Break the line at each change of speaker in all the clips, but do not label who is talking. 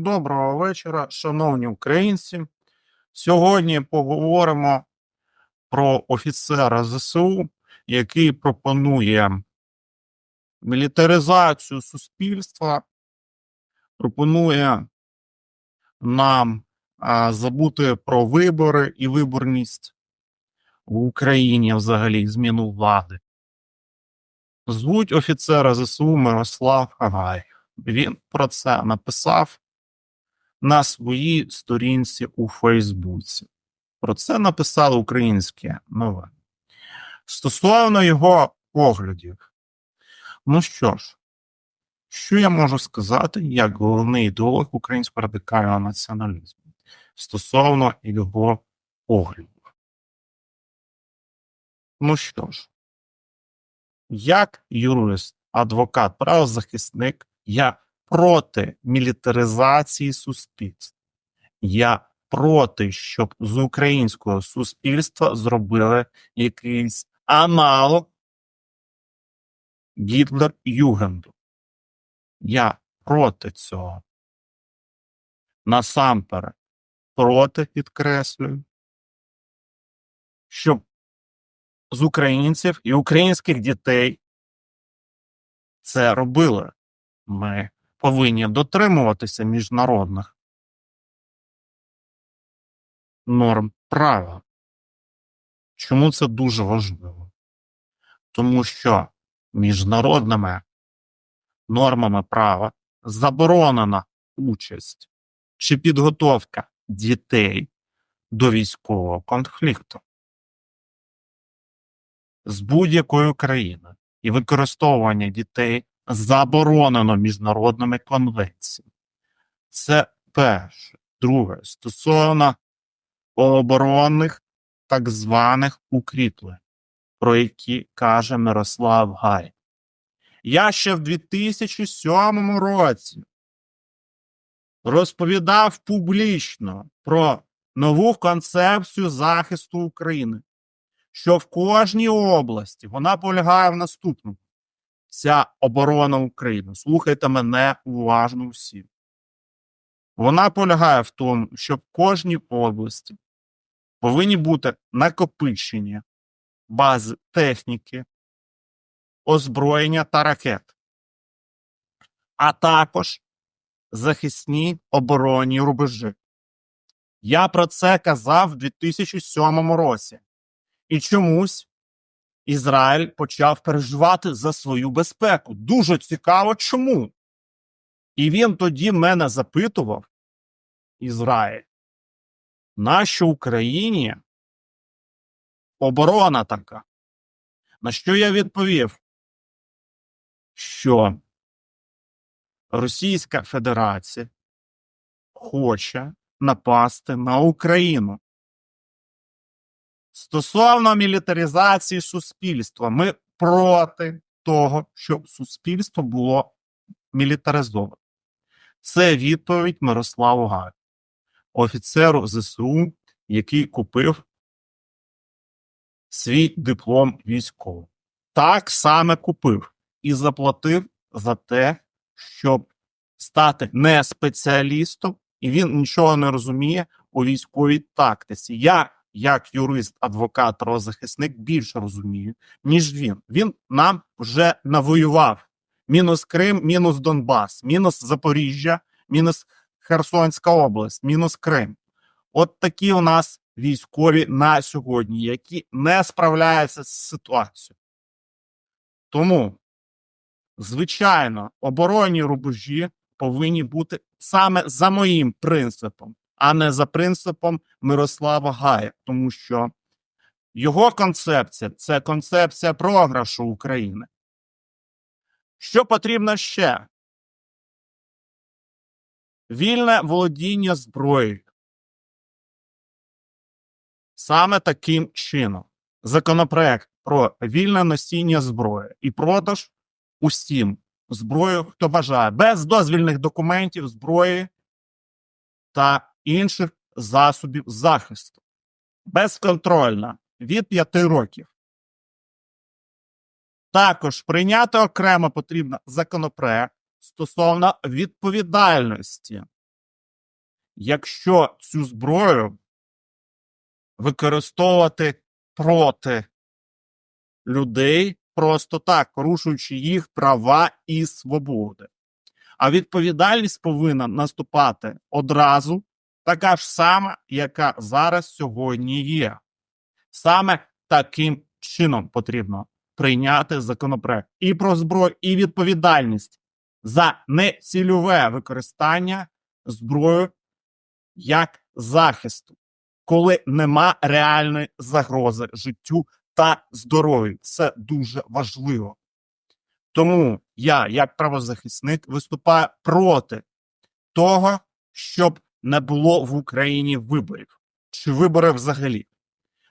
Доброго вечора, шановні українці. Сьогодні поговоримо про офіцера ЗСУ, який пропонує мілітаризацію суспільства, пропонує нам забути про вибори і виборність в Україні взагалі зміну влади. Звуть офіцера ЗСУ Мирослав Хагай. Він про це написав на своїй сторінці у Фейсбуці. Про це написали українські новини. Стосовно його поглядів, ну що ж, що я можу сказати як головний ідеолог українського радикального націоналізму стосовно його поглядів? Ну що ж, як юрист, адвокат, правозахисник, я проти мілітаризації суспільства. Я проти, щоб з українського суспільства зробили якийсь аналог Гітлер Югенду. Я проти цього. Насамперед, проти підкреслюю, щоб з українців і українських дітей це робили. Ми повинні дотримуватися міжнародних норм права. Чому це дуже важливо? Тому що міжнародними нормами права заборонена участь чи підготовка дітей до військового конфлікту з будь-якої країни і використовування дітей заборонено міжнародними конвенціями. Це перше. Друге, стосовно оборонних так званих укріплень, про які каже Мирослав Гай. Я ще в 2007 році розповідав публічно про нову концепцію захисту України, що в кожній області вона полягає в наступному ця оборона України. Слухайте мене уважно всі. Вона полягає в тому, що в кожній області повинні бути накопичення бази техніки, озброєння та ракет, а також захисні оборонні рубежі. Я про це казав в 2007 році. І чомусь Ізраїль почав переживати за свою безпеку. Дуже цікаво, чому. І він тоді мене запитував, Ізраїль, нащо Україні оборона така? На що я відповів? Що Російська Федерація хоче напасти на Україну. Стосовно мілітаризації суспільства, ми проти того, щоб суспільство було мілітаризоване. Це відповідь Мирославу Гаю, офіцеру ЗСУ, який купив свій диплом військовий. Так саме купив і заплатив за те, щоб стати не спеціалістом, і він нічого не розуміє у військовій тактиці. Я як юрист, адвокат, правозахисник більше розумію, ніж він. Він нам вже навоював. Мінус Крим, мінус Донбас, мінус Запоріжжя, мінус Херсонська область, мінус Крим. От такі у нас військові на сьогодні, які не справляються з ситуацією. Тому, звичайно, оборонні рубежі повинні бути саме за моїм принципом а не за принципом Мирослава Гая, тому що його концепція це концепція програшу України. Що потрібно ще? Вільне володіння зброєю. Саме таким чином законопроект про вільне носіння зброї і продаж усім зброю, хто бажає, без дозвільних документів зброї та інших засобів захисту. Безконтрольна від 5 років. Також прийняти окремо потрібно законопроект стосовно відповідальності якщо цю зброю використовувати проти людей просто так, порушуючи їх права і свободи. А відповідальність повинна наступати одразу, така ж сама, яка зараз сьогодні є. Саме таким чином потрібно прийняти законопроект і про зброю, і відповідальність за нецільове використання зброї як захисту, коли нема реальної загрози життю та здоров'ю. Це дуже важливо. Тому я, як правозахисник, виступаю проти того, щоб не було в Україні виборів чи вибори взагалі.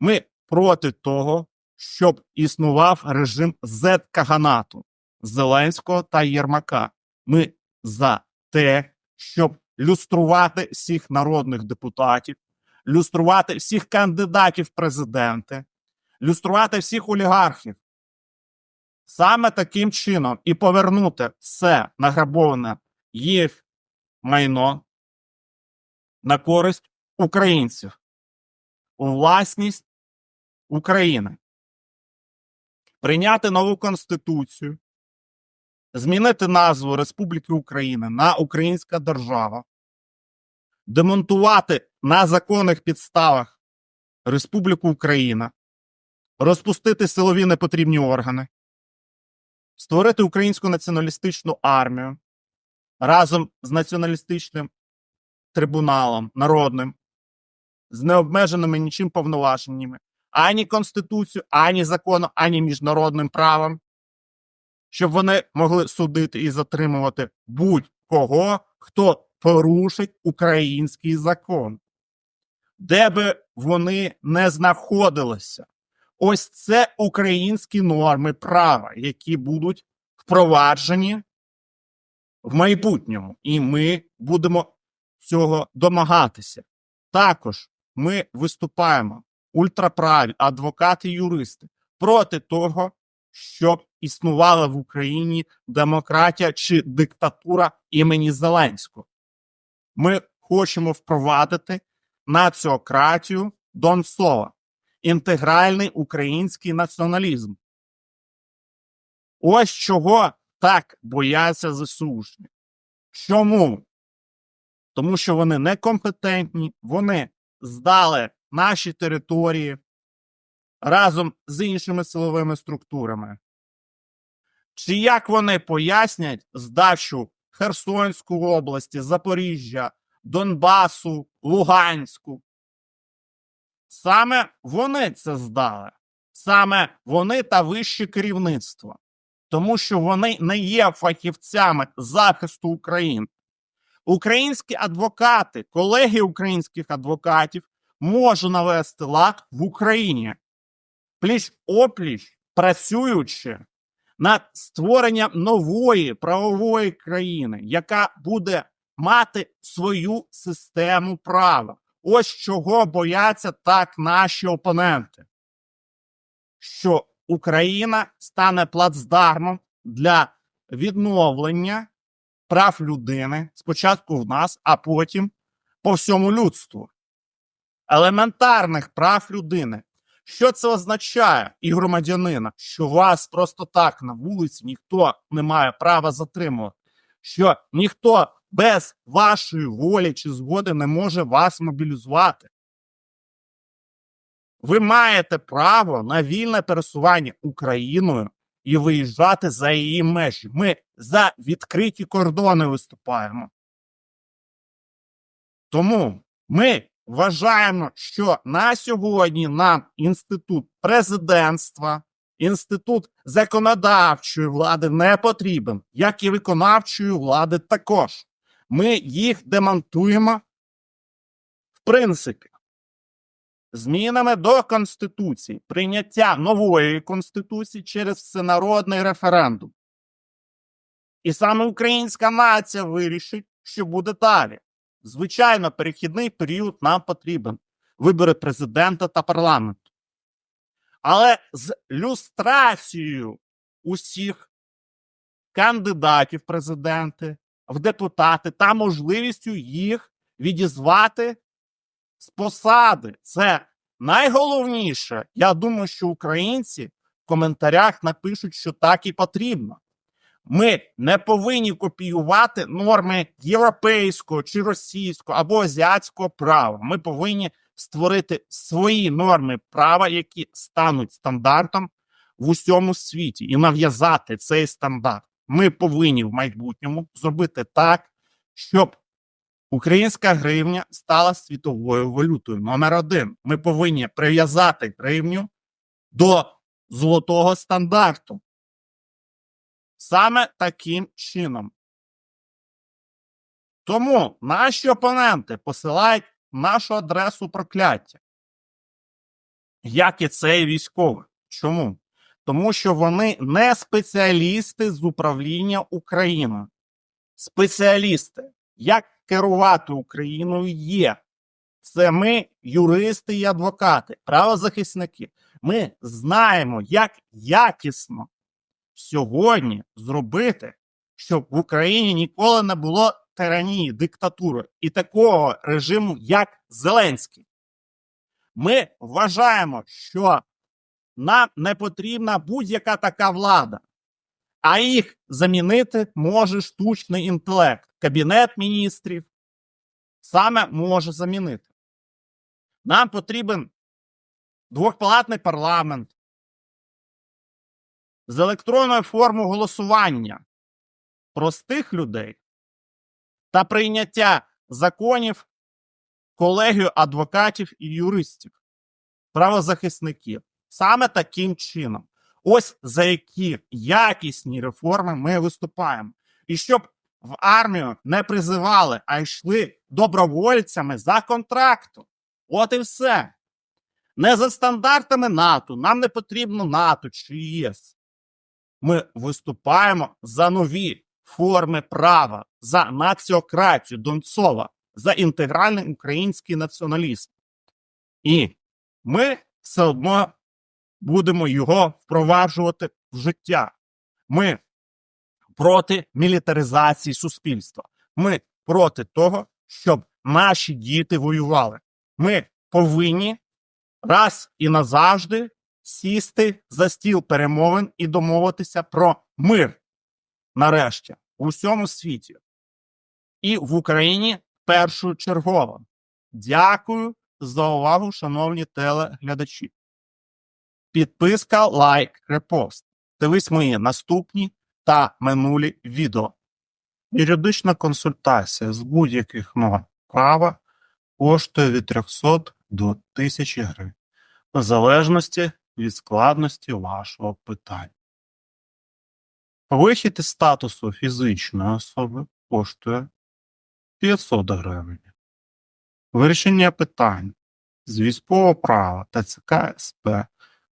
Ми проти того, щоб існував режим зет-каганату Зеленського та Єрмака. Ми за те, щоб люструвати всіх народних депутатів, люструвати всіх кандидатів в президенти, люструвати всіх олігархів. Саме таким чином і повернути все награбоване їх майно на користь українців. У власність України. Прийняти нову конституцію, змінити назву Республіки Україна на Українська держава, демонтувати на законних підставах Республіку Україна, розпустити силові непотрібні органи, створити українську націоналістичну армію. Разом з націоналістичним трибуналом народним, з необмеженими нічим повноваженнями, ані Конституцією, ані законом, ані міжнародним правом, щоб вони могли судити і затримувати будь-кого, хто порушить український закон, де би вони не знаходилися. Ось це українські норми права, які будуть впроваджені в майбутньому, і ми будемо цього домагатися. Також ми виступаємо ультраправі, адвокати, юристи проти того, щоб існувала в Україні демократія чи диктатура імені Зеленського. Ми хочемо впровадити націократію Донцова, інтегральний український націоналізм. Ось чого так бояться ЗСУшні. Чому? Тому що вони некомпетентні, вони здали наші території разом з іншими силовими структурами. Чи як вони пояснять здачу Херсонської області, Запоріжжя, Донбасу, Луганську? Саме вони це здали, саме вони та вище керівництво, тому що вони не є фахівцями захисту України. Українські адвокати, колеги українських адвокатів можуть навести лад в Україні, пліч опліч працюючи над створенням нової правової країни, яка буде мати свою систему права. Ось чого бояться так наші опоненти, що Україна стане плацдармом для відновлення прав людини спочатку в нас, а потім по всьому людству. Елементарних прав людини. Що це означає і громадянина? Що вас просто так на вулиці ніхто не має права затримувати, що ніхто без вашої волі чи згоди не може вас мобілізувати. Ви маєте право на вільне пересування Україною і виїжджати за її межі. Ми за відкриті кордони виступаємо. Тому ми вважаємо, що на сьогодні нам інститут президентства, інститут законодавчої влади не потрібен, як і виконавчої влади також. Ми їх демонтуємо в принципі. Змінами до Конституції, прийняття нової Конституції через всенародний референдум. І саме українська нація вирішить, що буде далі. Звичайно, перехідний період нам потрібен. Вибори президента та парламенту. Але з люстрацією усіх кандидатів президенти, в депутати та можливістю їх відізвати з посади. Це найголовніше. Я думаю, що українці в коментарях напишуть, що так і потрібно. Ми не повинні копіювати норми європейського чи російського або азіатського права. Ми повинні створити свої норми права, які стануть стандартом в усьому світі, і нав'язати цей стандарт. Ми повинні в майбутньому зробити так, щоб українська гривня стала світовою валютою. Номер один. Ми повинні прив'язати гривню до золотого стандарту. Саме таким чином. Тому наші опоненти посилають нашу адресу прокляття. Як і цей військовий. Чому? Тому що вони не спеціалісти з управління Україною. Спеціалісти, як керувати Україною є. Це ми, юристи і адвокати, правозахисники. Ми знаємо, як якісно сьогодні зробити, щоб в Україні ніколи не було тиранії, диктатури і такого режиму, як Зеленський. Ми вважаємо, що нам не потрібна будь-яка така влада, а їх замінити може штучний інтелект. Кабінет міністрів саме може замінити. Нам потрібен двохпалатний парламент з електронною формою голосування простих людей та прийняття законів колегію адвокатів і юристів, правозахисників. Саме таким чином. Ось за які якісні реформи ми виступаємо. І щоб в армію не призивали, а йшли добровольцями за контрактом. От і все. Не за стандартами НАТО. Нам не потрібно НАТО чи ЄС. Ми виступаємо за нові форми права, за націократію Донцова, за інтегральний український націоналізм. І ми все одно будемо його впроваджувати в життя. Ми проти мілітаризації суспільства. Ми проти того, щоб наші діти воювали. Ми повинні раз і назавжди сісти за стіл перемовин і домовитися про мир нарешті у всьому світі. І в Україні першочергово. Дякую за увагу, шановні телеглядачі. Підписка, лайк, репост. Дивись мої наступні та минулі відео. Юридична консультація з будь-яких норм права коштує від 300 до 1000 гривень, в залежності від складності вашого питання. Вихід із статусу фізичної особи коштує 500 гривень. Вирішення питань з військового права та ЦК СП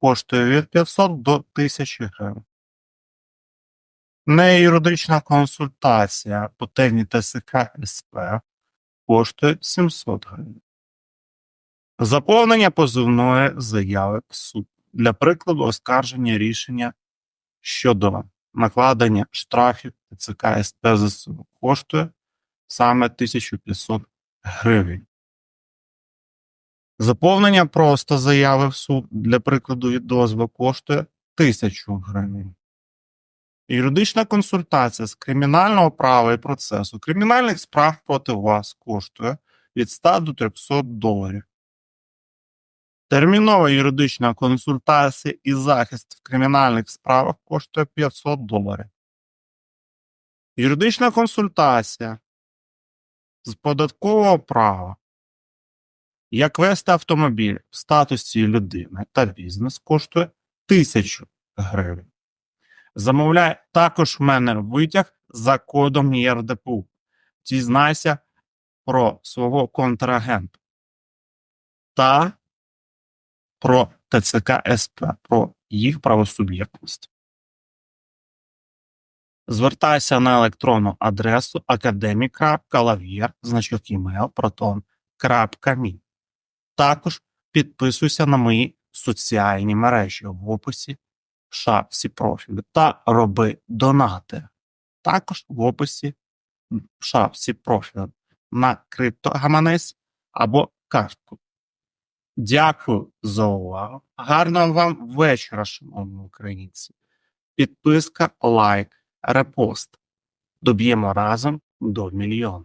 коштує від 500 до 1000 гривень. Неюридична консультація по темі ТСК СП коштує 700 гривень. Заповнення позивної заяви в суд. Для прикладу оскарження рішення щодо накладення штрафів ТЦК СП ЗСУ коштує саме 1500 гривень. Заповнення просто заяви в суд для прикладу відозви коштує 1000 гривень. Юридична консультація з кримінального права і процесу кримінальних справ проти вас коштує від 100 до 300 доларів. Термінова юридична консультація і захист в кримінальних справах коштує 500 доларів. Юридична консультація з податкового права. Як вести автомобіль в статусі людини та бізнес коштує 1000 гривень. Замовляй також в мене витяг за кодом ЄРДПУ. Дізнайся про свого контрагента та про ТЦК СП, про їх правосуб'єктність. Звертайся на електронну адресу academic.lavier, значок email, proton.me. Також підписуйся на мої соціальні мережі в описі шапці профілю та роби донати. Також в описі в шапці профілю. на криптогаманець або картку. Дякую за увагу. Гарного вам вечора, шановні українці. Підписка, лайк, репост. Доб'ємо разом до мільйона.